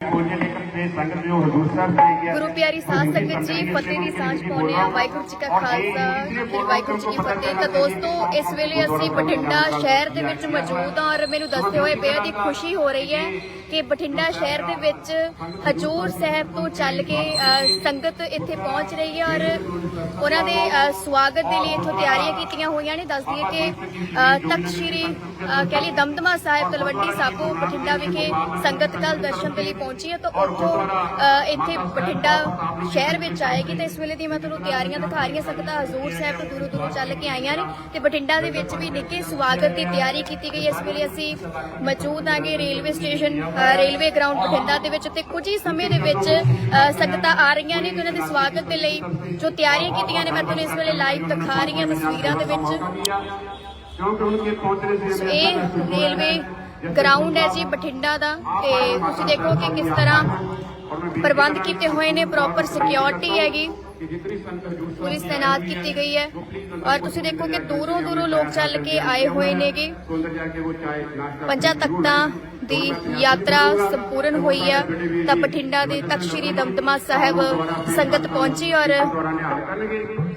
ਹੋਈਆਂ ਜੇ ਸੰਗਤ ਜੋ ਹਜ਼ੂਰ ਸਾਹਿਬ ਚਲੀ ਗਿਆ ਗੁਰੂ ਪਿਆਰੀ ਸਾਧ ਸੰਗਤ ਜੀ ਫਤਿਹ ਦੀ ਸਾਂਝ ਪਾਉਂਦੇ ਆ ਵਾਹਿਗੁਰੂ ਜੀ ਕਾ ਖਾਲਸਾ ਤੇ ਵਾਹਿਗੁਰੂ ਜੀ ਕੀ ਫਤਿਹ। ਤਾਂ ਦੋਸਤੋ ਇਸ ਵੇਲੇ ਅਸੀਂ ਬਠਿੰਡਾ ਸ਼ਹਿਰ ਦੇ ਵਿੱਚ ਮੌਜੂਦ ਹਾਂ ਔਰ ਮੈਨੂੰ ਦੱਸਦੇ ਹੋਏ ਬੇहद ਹੀ ਖੁਸ਼ੀ ਹੋ ਰਹੀ ਹੈ ਕਿ ਬਠਿੰਡਾ ਸ਼ਹਿਰ ਦੇ ਵਿੱਚ ਹਜੂਰ ਸਾਹਿਬ ਤੋਂ ਚੱਲ ਕੇ ਸੰਗਤ ਇੱਥੇ ਪਹੁੰਚ ਰਹੀ ਹੈ ਔਰ ਉਹਨਾਂ ਦੇ ਸਵਾਗਤ ਦੇ ਲਈ ਇੱਥੋਂ ਤਿਆਰੀਆਂ ਕੀਤੀਆਂ ਹੋਈਆਂ ਨੇ। ਦੱਸ ਦਈਏ ਕਿ ਤਖਤ ਸ਼੍ਰੀ ਕਹਿ ਲਈ ਦਮਦਮਾ ਸਾਹਿਬ ਤਲਵੰਡੀ ਸਾਬੋ ਬਠਿੰਡਾ ਵਿਖੇ ਸੰਗਤ ਕੱਲ ਦਰਸ਼ਨ ਦੇ ਲਈ ਪਹੁੰਚੀ ਹੈ। ਤਾਂ ਉੱਥੋਂ ਇੱਥੇ ਬਠਿੰਡਾ ਸ਼ਹਿਰ ਵਿੱਚ ਆਏਗੀ ਤੇ ਇਸ ਵੇਲੇ ਦੀ ਮੈਂ ਤੁਹਾਨੂੰ ਤਿਆਰੀਆਂ ਦਿਖਾ ਰਹੀ ਹਾਂ ਸੰਗਤਾਂ ਹਜ਼ੂਰ ਸਾਹਿਬ ਤੋਂ ਦੂਰੋਂ ਦੂਰੋਂ ਚੱਲ ਕੇ ਆਈਆਂ ਨੇ ਤੇ ਬਠਿੰਡਾ ਦੇ ਵਿੱਚ ਵੀ ਨਿੱਘੇ ਸਵਾਗਤ ਦੀ ਤਿਆਰੀ ਕੀਤੀ ਗਈ। ਇਸ ਵੇਲੇ ਅਸੀਂ ਮੌਜੂਦ ਆਂਗੇ railway station railway ground Bathinda ਦੇ ਵਿੱਚ ਤੇ ਕੁਝ ਹੀ ਸਮੇਂ ਦੇ ਵਿੱਚ ਸੰਗਤਾਂ ਆ ਰਹੀਆਂ ਨੇ ਤੇ ਉਹਨਾਂ ਦੇ ਸਵਾਗਤ ਦੇ ਲਈ ਜੋ ਤਿਆਰੀਆਂ ਕੀਤੀਆਂ ਨੇ ਮੈਂ ਤੁਹਾਨੂੰ ਇਸ ਵੇਲੇ ਲਾਈਵ ਦਿਖਾ ਰਹੀ ਹਾਂ ਤਸਵੀਰਾਂ ਦੇ ਵਿੱਚ ਕਿਉਂਕਿ ਉਨਕੇ ਪਹੁੰਚਣੇ ਸੋ ਸੇ ਇਹ ਰੇਲਵੇ ਗਰਾਊਂਡ ਹੈ ਜੀ ਬਠਿੰਡਾ ਦਾ ਤੇ ਤੁਸੀਂ ਦੇਖੋ ਕਿ ਕਿਸ ਤਰ੍ਹਾਂ ਪ੍ਰਬੰਧ ਕੀਤੇ ਹੋਏ ਨੇ ਪ੍ਰੋਪਰ ਸਿਕਿਉਰਿਟੀ ਹੈਗੀ। ਪੁਲਿਸ ਤਾਇਨਾਤ ਕੀਤੀ ਗਈ ਹੈ। ਔਰ ਤੁਸੀਂ ਦੇਖੋ ਕਿ ਦੂਰੋਂ ਦੂਰੋਂ ਲੋਕ ਚੱਲ ਕੇ ਆਏ ਹੋਏ ਨੇਗੇ ਸਾਹਿਬ ਪੰਜਾਂ ਤਖਤਾਂ ਦੀ ਯਾਤਰਾ ਸੰਪੂਰਨ ਹੋਈ ਹੈ ਤਾਂ ਬਠਿੰਡਾ ਦੇ ਤਖਤ ਸ੍ਰੀ ਦਮਦਮਾ ਸਾਹਿਬ ਸੰਗਤ ਪਹੁੰਚੀ ਔਰ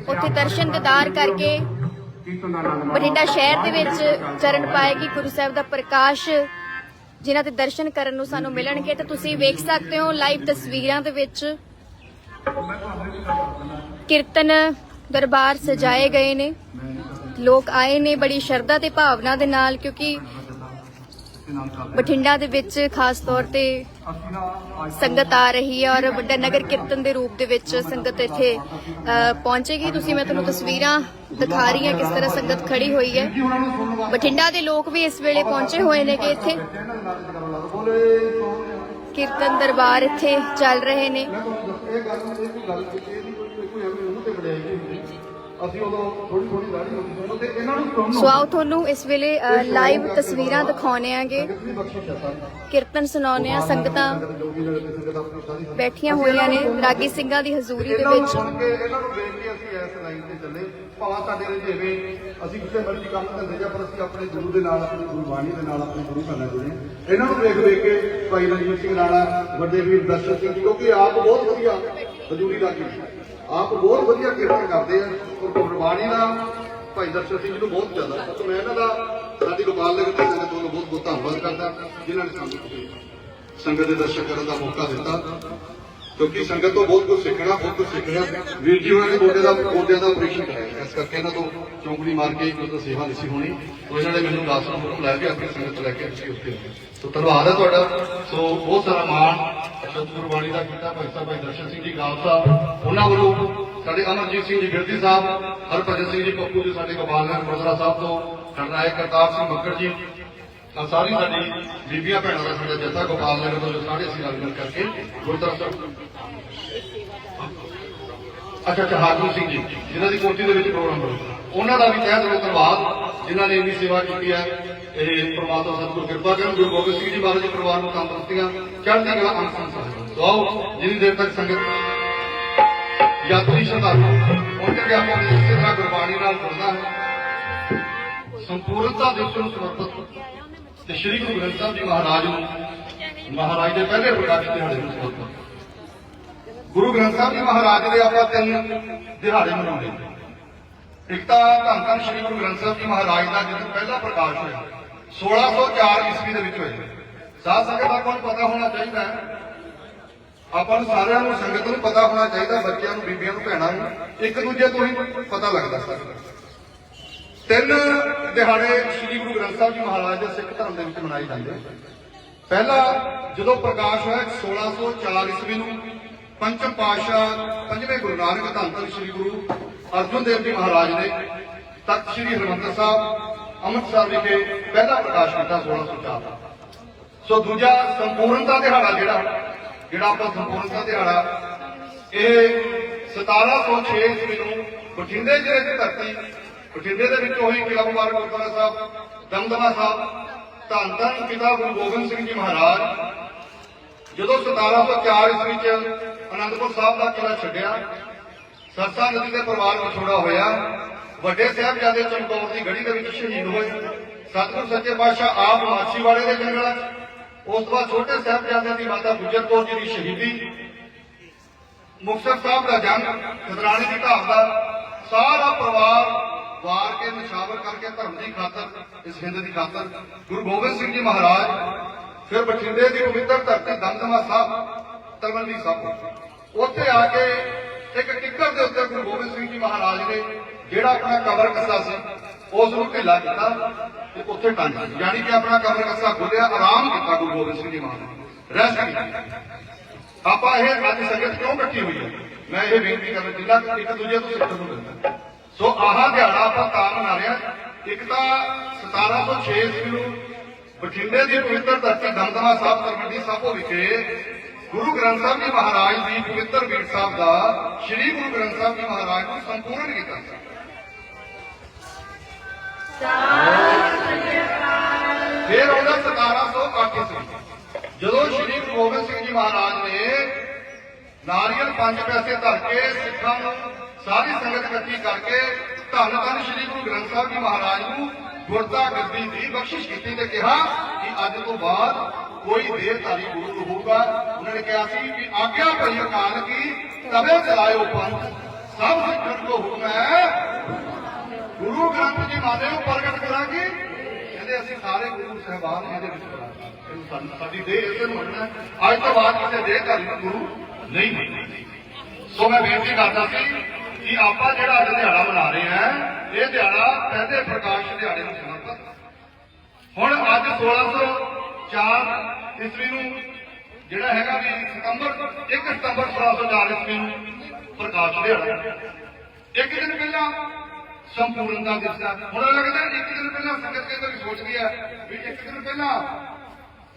ਉੱਥੇ ਦਰਸ਼ਨ ਦਿਦਾਰ ਕਰਕੇ ਬਠਿੰਡਾ ਸ਼ਹਿਰ ਦੇ ਵਿੱਚ ਚਰਨ ਪਾਏਗੀ ਗੁਰੂ ਸਾਹਿਬ ਦਾ ਪ੍ਰਕਾਸ਼, ਜਿਨ੍ਹਾਂ ਦੇ ਦਰਸ਼ਨ ਕਰਨ ਨੂੰ ਸਾਨੂੰ ਮਿਲਣਗੇ, ਤੇ ਤੁਸੀਂ ਵੇਖ ਸਕਦੇ ਹੋ ਲਾਈਵ ਤਸਵੀਰਾਂ ਦੇ ਵਿੱਚ ਕੀਰਤਨ ਦਰਬਾਰ ਸਜਾਏ ਗਏ ਨੇ। ਲੋਕ ਆਏ ਨੇ ਬੜੀ ਸ਼ਰਧਾ ਤੇ ਭਾਵਨਾ ਦੇ ਨਾਲ, ਕਿਉਂਕਿ ਬਠਿੰਡਾ ਦੇ ਵਿੱਚ ਖਾਸ ਤੌਰ ਤੇ ਸੰਗਤ ਆ ਰਹੀ ਹੈ ਔਰ ਵੱਡਾ ਨਗਰ ਕੀਰਤਨ ਦੇ ਰੂਪ ਦੇ ਵਿੱਚ ਸੰਗਤ ਇੱਥੇ ਪਹੁੰਚੇਗੀ। ਤੁਸੀਂ, ਮੈਂ ਤੁਹਾਨੂੰ ਤਸਵੀਰਾਂ ਦਿਖਾ ਰਹੀ ਹਾਂ ਕਿਸ ਤਰ੍ਹਾਂ ਸੰਗਤ ਖੜੀ ਹੋਈ ਹੈ। ਬਠਿੰਡਾ ਦੇ ਲੋਕ ਵੀ ਇਸ ਵੇਲੇ ਪਹੁੰਚੇ ਹੋਏ ਨੇ ਕਿ ਇੱਥੇ ਕੀਰਤਨ ਦਰਬਾਰ ਇੱਥੇ ਚੱਲ ਰਹੇ ਨੇ ਇਹ ਗੱਲ ਨੂੰ ਕੋਈ ਗੱਲ ਕੀਤੀ ਇਹਦੀ ਕੋਈ ਕੋਈ ਐਵੇਂ ਮੂੰਹ ਤੇ ਵੜਿਆਈ ਨਹੀਂ ਹੁੰਦੀ ਅਸੀਂ ਉਦੋਂ ਥੋੜੀ ਥੋੜੀ ਦਾੜੀ ਹੁੰਦੀ ਸੀ ਤੇ ਇਹਨਾਂ ਨੂੰ ਸੁਣਨ ਸੋ ਆਓ ਤੁਹਾਨੂੰ ਇਸ ਵੇਲੇ ਲਾਈਵ ਤਸਵੀਰਾਂ ਦਿਖਾਉਣੇ ਆਂਗੇ। ਕੀਰਤਨ ਸੁਣਾਉਣੇ ਆ ਸੰਗਤਾਂ ਬੈਠੀਆਂ ਹੋਈਆਂ ਨੇ ਰਾਗੀ ਸਿੰਘਾਂ ਦੀ ਹਜ਼ੂਰੀ ਦੇ ਵਿੱਚ। ਇਹਨਾਂ ਨੂੰ ਵੇਖ ਕੇ ਅਸੀਂ ਇਸ ਲਾਈਨ ਤੇ ਚੱਲੇ। ਭਾਵੇਂ ਸਾਡੇ ਰਜੇਵੇ ਅਸੀਂ ਕਿਸੇ ਮਰਜ਼ੀ ਕੰਮ ਧੰਦੇ ਜਾਂ ਪਰ ਅਸੀਂ ਆਪਣੇ ਗੁਰੂ ਦੇ ਨਾਲ ਆਪਣੀ ਗੁਰਬਾਣੀ ਦੇ ਨਾਲ ਆਪਣੇ ਗੁਰੂ ਘਰ ਨਾਲ ਜੁੜੇ। ਇਹਨਾਂ ਨੂੰ ਵੇਖ ਵੇਖ ਕੇ ਭਾਈ ਰਣਜੀਤ ਸਿੰਘ ਰਾਣਾ ਵੱਡੇ ਵੀਰ ਦਰਸ਼ਨ ਸਿੰਘ ਕਿਉਂਕਿ ਆਪ ਬਹੁਤ ਵਧੀਆ ਹਜ਼ੂਰੀ ਦਾ ਕੀ? ਆਪ ਬਹੁਤ ਵਧੀਆ ਕੀਰਤਨ ਕਰਦੇ ਆ ਔਰ ਗੁਰਬਾਣੀ ਦਾ ਭਾਈ ਦਰਸ਼ਨ ਸਿੰਘ ਜੀ ਨੂੰ ਬਹੁਤ ਜ਼ਿਆਦਾ ਤੇ ਮੈਂ ਇਹਨਾਂ ਦਾ ਸਾਡੀ ਗੋਪਾਲ ਨਗਰ ਦੀ ਸੰਗਤ ਵੱਲੋਂ ਬਹੁਤ ਬਹੁਤ ਧੰਨਵਾਦ ਕਰਦਾ, ਜਿਨ੍ਹਾਂ ਨੇ ਸਾਨੂੰ ਸੰਗਤ ਦੇ ਦਰਸ਼ਨ ਕਰਨ ਦਾ ਮੌਕਾ ਦਿੱਤਾ। ਕਿਉਂਕਿ ਸੰਗਤ ਤੋਂ ਬਹੁਤ ਕੁਝ ਸਿੱਖਣਾ, ਬਹੁਤ ਕੁਝ ਸਿੱਖਣਾ ਵੀਰ ਜੀ, ਉਹਨਾਂ ਨੇ ਗੋਡੇ ਦਾ, ਗੋਡਿਆਂ ਦਾ ਆਪਰੇਸ਼ਨ ਕਰਾਇਆ ਇਸ ਕਰਕੇ ਇਹਨਾਂ ਤੋਂ ਚੌਂਕੜੀ ਮਾਰ ਕੇ ਕੋਈ ਤਾਂ ਸੇਵਾ ਨਹੀਂ ਸੀ ਹੋਣੀ। ਸੋ ਇਹਨਾਂ ਨੇ ਮੈਨੂੰ ਦਾਸ ਨੂੰ ਹੁਕਮ ਲੈ ਆਪਣੀ ਸੰਗਤ ਲੈ ਕੇ ਅਸੀਂ ਉੱਥੇ ਸੋ ਧੰਨਵਾਦ ਹੈ ਤੁਹਾਡਾ। ਸੋ ਬਹੁਤ ਸਾਰਾ ਮਾਣ ਅਸ਼ਤ ਗੁਰਬਾਣੀ ਦਾ ਕੀਤਾ, ਭਾਈ ਸਾਹਿਬ, ਭਾਈ ਦਰਸ਼ਨ ਸਿੰਘ ਜੀ ਖਾਲਸਾ ਉਹਨਾਂ ਵੱਲੋਂ ਸਾਡੇ ਅਮਰਜੀਤ ਸਿੰਘ ਜੀ, ਗਿਰਦੀ ਸਾਹਿਬ, ਹਰਭਜਨ ਸਿੰਘ ਜੀ, ਪੱਪੂ ਜੀ, ਸਾਡੇ ਗੋਪਾਲ ਨਗਰ ਸਾਹਿਬ ਤੋਂ ਕਰਨਾਇਕ ਕਰਤਾਰ ਸਿੰਘ ਮੱਕੜ ਜੀ ਤਾਂ ਸਾਰੀ ਸਾਡੀ ਬੀਬੀਆਂ ਭੈਣਾਂ ਦਾ ਸਾਡਾ ਜੱਥਾ ਗੋਪਾਲ ਨਗਰ ਤੋਂ ਸਾਰੇ ਅਸੀਂ ਰਲ ਮਿਲ ਕਰਕੇ ਗੁਰਦੁਆਰਾ ਅੱਛਾ ਅੱਛਾ ਸਿੰਘ ਜੀ, ਜਿਨ੍ਹਾਂ ਦੀ ਕੋਠੀ ਦੇ ਵਿੱਚ ਪ੍ਰੋਗਰਾਮ ਹੋਇਆ। ਉਹਨਾਂ ਦਾ ਵੀ ਤਹਿ ਦਿਲੋਂ ਧੰਨਵਾਦ, ਜਿਨ੍ਹਾਂ ਨੇ ਇੰਨੀ ਸੇਵਾ ਕੀਤੀ ਹੈ। ਇਹ ਪ੍ਰਮਾਤਮਾ ਸਤਿਗੁਰ ਕਿਰਪਾ ਕਰਨ, ਗੁਰੂ ਗੋਬਿੰਦ ਸਿੰਘ ਜੀ ਮਹਾਰਾਜ ਦੇ ਪਰਿਵਾਰ ਨੂੰ ਤੰਦਰੁਸਤੀਆਂ ਚੜ੍ਹਦੀ ਕਲਾ ਅੰਤ ਸੰਸਾਰ ਸੋ ਜਿੰਨੀ ਦੇਰ ਤੱਕ ਸੰਗਤ ਯਾਤਰੀ ਸ਼ਰਧਾਲੂ ਉਹਨਾਂ ਦੇ ਆਪਾਂ ਇਸੇ ਤਰ੍ਹਾਂ ਗੁਰਬਾਣੀ ਨਾਲ ਜੁੜਨਾ ਹੈ। ਸੰਪੂਰਨਤਾ ਦੇ ਨੂੰ ਸਮਰਪਿਤ ਤੇ ਸ੍ਰੀ ਗੁਰੂ ਗ੍ਰੰਥ ਸਾਹਿਬ ਜੀ ਮਹਾਰਾਜ ਨੂੰ, ਮਹਾਰਾਜ ਦੇ ਪਹਿਲੇ ਪ੍ਰਕਾਸ਼ ਦਿਹਾੜੇ ਨੂੰ ਸਮਰਪਿਤ ਗੁਰੂ ਗ੍ਰੰਥ ਸਾਹਿਬ ਜੀ ਮਹਾਰਾਜ ਦੇ ਆਪਾਂ ਤਿੰਨ ਦਿਹਾੜੇ ਮਨਾਉਂਦੇ ਇੱਕ ਤਾਂ ਧੰਨ ਧੰਨ ਸ੍ਰੀ ਗੁਰੂ ਗ੍ਰੰਥ ਸਾਹਿਬ ਜੀ ਮਹਾਰਾਜ ਦਾ ਜਦੋਂ ਪਹਿਲਾ ਪ੍ਰਕਾਸ਼ ਹੋਇਆ 1604 ਈਸਵੀ ਦੇ ਵਿੱਚ ਹੋਇਆ। ਸਾਧ ਸੰਗਤ ਦਾ ਕੋਈ ਪਤਾ ਹੋਣਾ ਚਾਹੀਦਾ ਹੈ? ਆਪਾਂ ਨੂੰ ਸਾਰਿਆਂ ਨੂੰ ਸੰਗਤ ਨੂੰ ਪਤਾ ਹੋਣਾ ਚਾਹੀਦਾ, ਬੱਚਿਆਂ ਨੂੰ, ਬੀਬੀਆਂ ਨੂੰ, ਭੈਣਾਂ ਨੂੰ। ਇੱਕ ਦੂਜੇ ਤੋਂ ਹੀ ਪਤਾ ਲੱਗਦਾ। ਸਾਰਾ ਤਿੰਨ ਦਿਹਾੜੇ ਸ੍ਰੀ ਗੁਰੂ ਗ੍ਰੰਥ ਸਾਹਿਬ ਜੀ ਮਹਾਰਾਜ ਦੇ ਸਿੱਖ ਧਰਮ ਦੇ ਵਿੱਚ ਮਨਾਏ ਜਾਂਦੇ ਪਹਿਲਾ, ਜਦੋਂ ਪ੍ਰਕਾਸ਼ ਹੋਇਆ 1604 ਈਸਵੀ ਨੂੰ ਪੰਚਮ ਪਾਤਸ਼ਾਹ ਪੰਜਵੇਂ ਗੁਰੂ ਨਾਨਕ ਧੰਨ ਧੰਨ ਸ੍ਰੀ ਗੁਰੂ ਅਰਜਨ ਦੇਵ ਜੀ ਮਹਾਰਾਜ ਨੇ ਤਖਤ ਸ੍ਰੀ ਹਰਿਮੰਦਰ ਸਾਹਿਬ, ਅੰਮ੍ਰਿਤਸਰ ਵਿਖੇ ਪਹਿਲਾ ਪ੍ਰਕਾਸ਼ ਕੀਤਾ 1604 ਸੋ ਦੂਜਾ ਸੰਪੂਰਨਤਾ ਦਿਹਾੜਾ ਜਿਹੜਾ ਜਿਹੜਾ ਆਪਾਂ ਸੰਪੂਰਨਤਾ ਦਿਹਾੜਾ, ਇਹ 1706 ਈਸਵੀ ਨੂੰ ਬਠਿੰਡੇ ਜ਼ਿਲ੍ਹੇ ਦੀ ਧਰਤੀ, ਬਠਿੰਡੇ ਦੇ ਵਿੱਚ ਉਹੀ ਕਿਲਾ ਮੁਬਾਰਕ ਗੁਰਦੁਆਰਾ ਸਾਹਿਬ ਦਮਦਮਾ ਸਾਹਿਬ, ਧੰਨ ਧੰਨ ਪਿਤਾ ਗੁਰੂ ਗੋਬਿੰਦ ਸਿੰਘ ਜੀ ਮਹਾਰਾਜ। ਜਦੋਂ 1704 ਈਸਵੀ ਚ ਅਨੰਦਪੁਰ ਸਾਹਿਬ ਦਾ ਕਿਲਾ ਛੱਡਿਆ ਸਰਸਾ ਨਦੀ ਦੇ ਪਰਿਵਾਰ ਵਿਛੋੜਾ ਹੋਇਆ, ਵੱਡੇ ਸਾਹਿਬਜ਼ਾਦੇ ਚਮਕੌਰ ਦੀ ਗੜੀ ਦੇ ਵਿੱਚ ਸ਼ਹੀਦ ਹੋਏ। ਸਤਿਗੁਰ ਸੱਚੇ ਪਾਤਸ਼ਾਹ ਆਪ ਮਾਛੀਵਾੜੇ ਦੇ ਜੰਗਲਾਂ ਉਸ ਤੋਂ ਬਾਅਦ ਛੋਟੇ ਸਾਹਿਬਜ਼ਾਦਿਆਂ ਦੀ ਮਾਤਾ ਗੁਜਰ ਕੌਰ ਜੀ ਦੀ ਸ਼ਹੀਦੀ। ਮੁਕਤਸਰ ਸਾਹਿਬ ਦਾ ਜੰਗ ਖਦਰਾਣੇ ਦੀ ਢਾਬ ਦਾ ਸਾਰਾ ਪਰਿਵਾਰ ਕਰਕੇ ਧਰਮ ਦੀ ਖਾਤਰ, ਇਸ ਹਿੰਦ ਦੀ ਖਾਤਰ, ਗੁਰੂ ਗੋਬਿੰਦ ਸਿੰਘ ਜੀ ਮਹਾਰਾਜ, ਫਿਰ ਬਠਿੰਡੇ ਦੀ ਪਵਿੱਤਰ ਧਰਤੀ ਦਮਦਮਾ ਸਾਹਿਬ ਤਲਵੰਡੀ ਸਾਹਿਬ ਉੱਥੇ ਆ ਕੇ ਇੱਕ ਟਿੱਕਰ ਦੇ ਉੱਤੇ ਗੁਰੂ ਗੋਬਿੰਦ ਸਿੰਘ ਜੀ ਮਹਾਰਾਜ ਨੇ ਜਿਹੜਾ ਆਪਣਾ ਕਬਰ ਕੱਸਾ ਸੀ, ਉਸ ਨੂੰ ਢਿੱਲਾ ਕੀਤਾ ਤੇ ਉੱਥੇ ਟੰਗ ਦਿੱਤਾ। ਯਾਨੀ ਕਿ ਆਪਣਾ ਕਬਰ ਕੱਸਾ ਖੋਲਿਆ, ਆਰਾਮ ਕੀਤਾ ਗੁਰੂ ਗੋਬਿੰਦ ਸਿੰਘ ਜੀ ਮਹਾਰਾਜ ਰੈਸਟ ਕੀਤਾ ਆਪਾਂ ਇਹ ਅੱਜ ਸੰਗਤ ਕਿਉਂ ਇਕੱਠੀ ਹੋਈ ਹੈ? ਮੈਂ ਇਹ ਬੇਨਤੀ ਕਰਨਾ ਚਾਹੁੰਦਾ ਕਿ ਇੱਕ ਦੂਜੇ ਤੋਂ ਸਿੱਖਣ ਨੂੰ ਮਿਲਦਾ। ਸੋ ਆਹ ਦਿਹਾੜਾ ਆਪਾਂ ਤਾਂ ਮਨਾ ਰਹੇ ਹਾਂ ਇੱਕ ਤਾਂ 1706 ਈਸਵੀ ਨੂੰ ਬਠਿੰਡੇ ਦੀ ਪਵਿੱਤਰ ਧਰਤੀ ਦਮਦਮਾ ਸਾਹਿਬ ਤਰਮੰਡੀ ਸਾਹਿਬੋ ਵਿਖੇ ਗੁਰੂ ਗ੍ਰੰਥ ਸਾਹਿਬ ਜੀ ਮਹਾਰਾਜ ਦੀ ਪਵਿੱਤਰ ਬੀੜ ਸਾਹਿਬ ਦਾ ਸ੍ਰੀ ਗੁਰੂ ਗ੍ਰੰਥ ਸਾਹਿਬ ਜੀ ਮਹਾਰਾਜ ਨੂੰ ਸੰਪੂਰਨ ਕੀਤਾ ਸੀ। ਫਿਰ ਉਹਦਾ 1708 ਈਸਵੀ, ਜਦੋਂ ਸ੍ਰੀ ਗੁਰੂ ਗੋਬਿੰਦ ਸਿੰਘ ਜੀ ਮਹਾਰਾਜ ਨੇ ਨਾਰੀਅਲ ਪੰਜ ਪੈਸੇ ਧਰ ਕੇ ਸਿੱਖਾਂ ਨੂੰ ਸਾਰੀ ਸੰਗਤ ਇਕੱਠੀ ਕਰਕੇ ਧੰਨ ਧੰਨ ਸ੍ਰੀ ਗੁਰੂ ਗ੍ਰੰਥ ਸਾਹਿਬ ਜੀ ਮਹਾਰਾਜ ਨੂੰ ਗੁਰਤਾ ਗੱਦੀ ਦੀ ਬਖਸ਼ਿਸ਼ ਕੀਤੀ ਤੇ ਕਿਹਾ ਕਿ ਅੱਜ ਤੋਂ ਬਾਅਦ ਕੋਈ ਦੇਹਧਾਰੀ ਗੁਰੂ ਹੋਊਗਾ ਉਹਨਾਂ ਨੇ ਕਿਹਾ ਸੀ ਕਿ ਆਗਿਆ ਪਈ ਅਕਾਲ ਕੀ ਤਵੇ ਚਲਾਇਓ ਪੰਥ ਸਭ ਸਿੱਖਣ ਕੋ ਹੁਕਮ ਹੈ ਗੁਰੂ ਗ੍ਰੰਥ ਜੀ ਮਾਦੇ ਨੂੰ ਪ੍ਰਗਟ ਕਰਾਂਗੇ ਕਹਿੰਦੇ ਅਸੀਂ ਸਾਰੇ ਗੁਰੂ ਸਹਿਬਾਨ ਇਹਦੇ ਵਿੱਚ ਕਰਾਂਗੇ ਇਹਨੂੰ ਸਾਨੂੰ- ਸਾਡੀ ਦੇਹ ਇਸੇ ਨੂੰ ਮੰਨਣਾ ਹੈ। ਅੱਜ ਤੋਂ ਬਾਅਦ ਕਿਸੇ ਦੇਹਧਾਰੀ ਨੂੰ ਗੁਰੂ ਨਹੀਂ ਮੰਨਣਾ ਸੋ ਮੈਂ ਬੇਨਤੀ ਕਰਦਾ ਸੀ ਕਿ ਆਪਾਂ ਜਿਹੜਾ ਅੱਜ ਦਿਹਾੜਾ ਮਨਾ ਰਹੇ ਹਾਂ, ਇਹ ਦਿਹਾੜਾ ਪਹਿਲੇ ਪ੍ਰਕਾਸ਼ ਦਿਹਾੜੇ ਨੂੰ ਸਮਰਪਿਤ ਹੁਣ ਅੱਜ 1604 ਈਸਵੀ ਨੂੰ ਜਿਹੜਾ ਹੈਗਾ ਵੀ ਸਤੰਬਰ 1 ਸਤੰਬਰ 1604 ਈਸਵੀ ਨੂੰ ਪ੍ਰਕਾਸ਼ ਦਿਹਾੜਾ। ਇੱਕ ਦਿਨ ਪਹਿਲਾਂ ਸੰਪੂਰਨਤਾ ਦਿਵਸ ਹੈ ਹੁਣ ਲੱਗਦਾ ਇੱਕ ਦਿਨ ਪਹਿਲਾਂ ਸੰਗਤ ਕੇ ਅੰਦਰ ਸੋਚਦੀ ਹੈ ਵੀ ਇੱਕ ਦਿਨ ਪਹਿਲਾਂ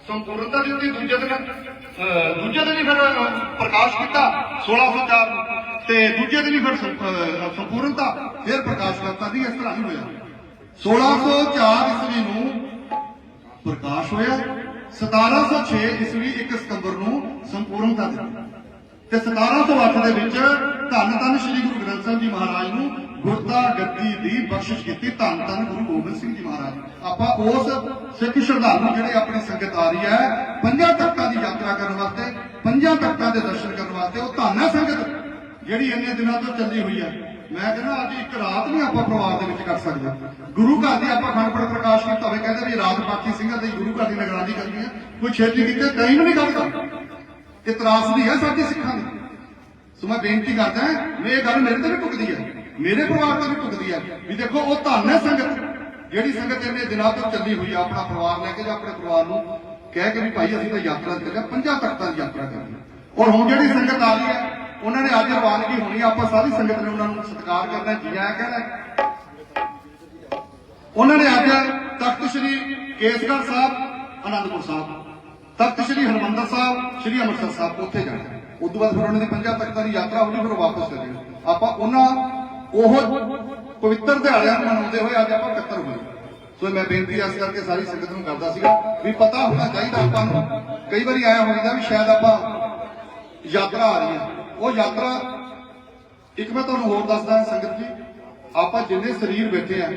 ਸੰਪੂਰਨਤਾ ਦਿੱਤੀ ਦੂਜੇ ਦਿਨ। ਦੂਜੇ ਦਿਨ ਹੀ ਫਿਰ ਪ੍ਰਕਾਸ਼ ਕੀਤਾ 1604 ਨੂੰ। ਤੇ ਦੂਜੇ ਦਿਨ ਹੀ ਫਿਰ ਸੰਪੂਰਨਤਾ ਫਿਰ ਪ੍ਰਕਾਸ਼ ਕਰਤਾ ਦੀ ਇਸ ਤਰ੍ਹਾਂ ਹੀ ਹੋਇਆ। 1604 ਈਸਵੀ ਨੂੰ ਪ੍ਰਕਾਸ਼ ਹੋਇਆ। 1706 ਈਸਵੀ 1 ਸਤੰਬਰ ਨੂੰ ਸੰਪੂਰਨਤਾ ਦਿੱਤੀ। ਤੇ 1708 ਦੇ ਵਿੱਚ ਧੰਨ ਧੰਨ ਸ੍ਰੀ ਗੁਰੂ ਗ੍ਰੰਥ ਸਾਹਿਬ ਜੀ ਮਹਾਰਾਜ ਨੂੰ ਗੁਰਦਾ ਗੱਦੀ ਦੀ ਬਖਸ਼ਿਸ਼ ਕੀਤੀ, ਧੰਨ ਧੰਨ ਗੁਰੂ ਗੋਬਿੰਦ ਸਿੰਘ ਜੀ ਮਹਾਰਾਜ। ਆਪਾਂ ਉਸ ਸਿੱਖ ਸ਼ਰਧਾਲੂ ਜਿਹੜੇ ਆਪਣੀ ਸੰਗਤ ਆ ਰਹੀ ਹੈ, ਪੰਜਾਂ ਤਖਤਾਂ ਦੀ ਯਾਤਰਾ ਕਰਨ ਵਾਸਤੇ, ਪੰਜਾਂ ਤਖਤਾਂ ਦੇ ਦਰਸ਼ਨ ਕਰਨ ਵਾਸਤੇ, ਉਹ ਧੰਨ ਹੈ ਸੰਗਤ, ਜਿਹੜੀ ਇੰਨੇ ਦਿਨਾਂ ਤੋਂ ਚੱਲੀ ਹੋਈ ਹੈ। ਮੈਂ ਕਹਿੰਦਾ, ਅੱਜ ਇੱਕ ਰਾਤ ਨਹੀਂ ਆਪਾਂ ਪਰਿਵਾਰ ਦੇ ਵਿੱਚ ਕਰ ਸਕਦੇ ਗੁਰੂ ਘਰ ਦੀ ਆਪਾਂ ਖੰਡ ਪ੍ਰਕਾਸ਼ ਕੀਤਾ ਹੋਵੇ ਕਹਿੰਦੇ ਵੀ ਰਾਤ ਬਾਕੀ ਸਿੰਘਾਂ ਦੀ ਗੁਰੂ ਘਰ ਦੀ ਨਿਗਰਾਨੀ ਕਰਨੀ ਹੈ। ਕੋਈ ਛੇਤੀ ਕੀਤੇ ਕਈ ਵੀ ਨਹੀਂ ਗੱਲ ਕਰਦਾ ਇਹ ਤਰਾਸਦੀ ਹੈ ਸਾਡੇ ਸਿੱਖਾਂ ਦੀ। ਸੋ ਮੈਂ ਬੇਨਤੀ ਕਰਦਾ, ਮੈਂ ਇਹ ਗੱਲ ਮੇਰੇ ਤੇ ਵੀ ਟੁਕਦੀ ਹੈ। ਮੇਰੇ ਪਰਿਵਾਰ ਤੇ ਵੀ ਟੁਕਦੀ ਹੈ ਵੀ ਦੇਖੋ, ਉਹ ਧੰਨ ਹੈ ਸੰਗਤ ਜਿਹੜੀ ਸੰਗਤ ਇੰਨੇ ਦਿਨਾਂ ਤੋਂ ਚੱਲੀ ਹੋਈ ਆ, ਆਪਣਾ ਪਰਿਵਾਰ ਲੈ ਕੇ ਜਾਂ ਆਪਣੇ ਪਰਿਵਾਰ ਨੂੰ ਕਹਿ ਕੇ ਵੀ ਭਾਈ ਅਸੀਂ ਤਾਂ ਯਾਤਰਾ ਤੇ ਚੱਲੇ ਪੰਜਾਂ ਤਖਤਾਂ ਦੀ ਯਾਤਰਾ ਕਰਨੀ ਹੈ। ਔਰ ਹੁਣ ਜਿਹੜੀ ਸੰਗਤ ਆ ਰਹੀ ਹੈ ਉਹਨਾਂ ਨੇ ਅੱਜ ਰਵਾਨਗੀ ਹੋਣੀ ਆਪਾਂ ਸਾਰੀ ਸੰਗਤ ਨੇ ਉਹਨਾਂ ਨੂੰ ਸਤਿਕਾਰ ਕਰਨਾ ਜੀ ਆਇਆਂ ਕਹਿਣਾ ਉਹਨਾਂ ਨੇ ਅੱਜ ਤਖਤ ਸ੍ਰੀ ਕੇਸਗੜ੍ਹ ਸਾਹਿਬ ਅਨੰਦਪੁਰ ਸਾਹਿਬ, ਤਖਤ ਸ੍ਰੀ ਹਰਮੰਦਰ ਸਾਹਿਬ, ਸ੍ਰੀ ਅੰਮ੍ਰਿਤਸਰ ਸਾਹਿਬ ਉੱਥੇ ਜਾਣਾ ਹੈ। ਉਸ ਤੋਂ ਬਾਅਦ ਫਿਰ ਉਹਨਾਂ ਦੀ ਪੰਜਾਂ ਤਖਤਾਂ ਦੀ ਯਾਤਰਾ ਹੋਣੀ ਫਿਰ ਉਹ ਵਾਪਸ ਚੱਲੇ ਆਪਾਂ ਉਹਨਾਂ ਉਹ ਪਵਿੱਤਰ ਦਿਹਾੜਿਆਂ ਨੂੰ ਮਨਾਉਂਦੇ ਹੋਏ ਅੱਜ ਆਪਾਂ ਇਕੱਤਰ ਹੋਏ। ਸੋ ਮੈਂ ਬੇਨਤੀ ਇਸ ਕਰਕੇ ਸਾਰੀ ਸੰਗਤ ਨੂੰ ਕਰਦਾ ਸੀਗਾ ਵੀ ਪਤਾ ਹੋਣਾ ਚਾਹੀਦਾ ਆਪਾਂ ਨੂੰ। ਕਈ ਵਾਰੀ ਆਇਆ ਹੋਈਦਾ ਵੀ ਸ਼ਾਇਦ ਆਪਾਂ ਯਾਤਰਾ ਆ ਰਹੀ ਹੈ ਉਹ ਯਾਤਰਾ, ਇੱਕ ਮੈਂ ਤੁਹਾਨੂੰ ਹੋਰ ਦੱਸਦਾ ਸੰਗਤ ਜੀ, ਆਪਾਂ ਜਿੰਨੇ ਸਰੀਰ ਬੈਠੇ ਆ,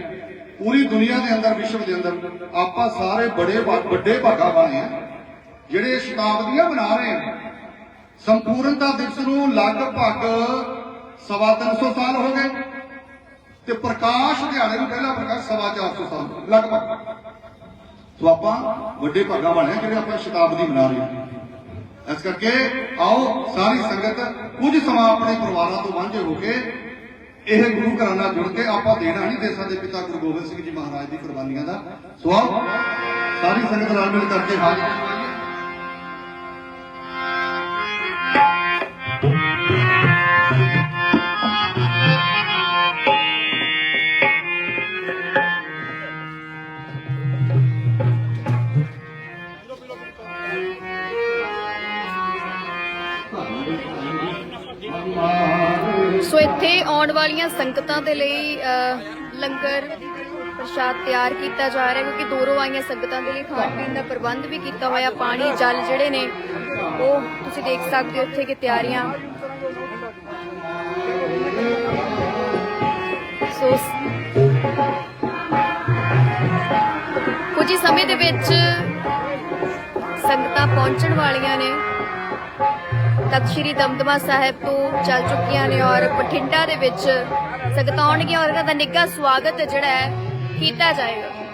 ਪੂਰੀ ਦੁਨੀਆ ਦੇ ਅੰਦਰ, ਵਿਸ਼ਵ ਦੇ ਅੰਦਰ, ਆਪਾਂ ਸਾਰੇ ਬੜੇ ਭਾ- ਵੱਡੇ ਭਾਗਾ ਬਣੇ ਆ, ਜਿਹੜੇ ਸ਼ਤਾਬਦੀਆਂ ਮਨਾ ਰਹੇ ਆ। ਸੰਪੂਰਨਤਾ ਦਿਵਸ ਨੂੰ ਲਗਭਗ ਸਵਾ ਤਿੰਨ ਸੌ ਸਾਲ ਹੋ ਗਏ ਤੇ ਪ੍ਰਕਾਸ਼ ਦਿਹਾੜੇ ਨੂੰ ਪਹਿਲਾ ਪ੍ਰਕਾਸ਼ ਸਵਾ 400 ਸਾਲ, ਲਗਭਗ। ਸੋ ਆਪਾਂ ਵੱਡੇ ਭਾਗਾ ਬਣੇ ਜਿਹੜੇ ਆਪਾਂ ਸ਼ਤਾਬਦੀ ਮਨਾ ਰਹੇ ਹਾਂ। ਇਸ ਕਰਕੇ ਆਓ, ਸਾਰੀ ਸੰਗਤ ਕੁਝ ਸਮਾਂ ਆਪਣੇ ਪਰਿਵਾਰਾਂ ਤੋਂ ਵਾਂਝੇ ਹੋ ਕੇ ਇਹ ਗੁਰੂ ਘਰਾਂ ਨਾਲ ਜੁੜ ਕੇ ਆਪਾਂ ਦੇਣਾ ਨਹੀਂ ਦੇਸਾਂ ਦੇ ਪਿਤਾ ਗੁਰੂ ਗੋਬਿੰਦ ਸਿੰਘ ਜੀ ਮਹਾਰਾਜ ਦੀ ਕੁਰਬਾਨੀਆਂ ਦਾ। ਸੋ ਆਓ, ਸਾਰੀ ਸੰਗਤ ਨਾਲ ਮਿਲ ਕਰਕੇ ਹਾਜ਼ਰ। ਸੰਗਤਾਂ ਦੇ ਲਈ ਅ, ਲੰਗਰ ਪ੍ਰਸ਼ਾਦ ਤਿਆਰ ਕੀਤਾ ਜਾ ਰਿਹਾ ਕਿਉਂਕਿ ਦੂਰੋਂ ਆਈਆਂ ਸੰਗਤਾਂ ਦੇ ਲਈ ਖਾਣ ਪੀਣ ਦਾ ਪ੍ਰਬੰਧ ਵੀ ਕੀਤਾ ਹੋਇਆ ਪਾਣੀ ਜਲ ਜਿਹੜੇ ਨੇ ਉਹ ਤੁਸੀਂ ਦੇਖ ਸਕਦੇ ਹੋ ਉੱਥੇ ਕਿ ਤਿਆਰੀਆਂ। ਸੋ ਕੁਝ ਸਮੇਂ ਦੇ ਵਿੱਚ ਸੰਗਤਾਂ ਪਹੁੰਚਣ ਵਾਲੀਆਂ ਨੇ। ਤਖਤ ਸ੍ਰੀ ਦਮਦਮਾ ਸਾਹਿਬ ਤੋਂ ਚੱਲ ਚੁੱਕੀਆਂ ਨੇ ਔਰ ਬਠਿੰਡਾ ਦੇ ਵਿੱਚ ਸੰਗਤਾਂ ਆਉਣਗੀਆਂ ਔਰ ਇਹਨਾਂ ਦਾ ਨਿੱਘਾ ਸਵਾਗਤ ਜਿਹੜਾ ਹੈ ਕੀਤਾ ਜਾਏਗਾ।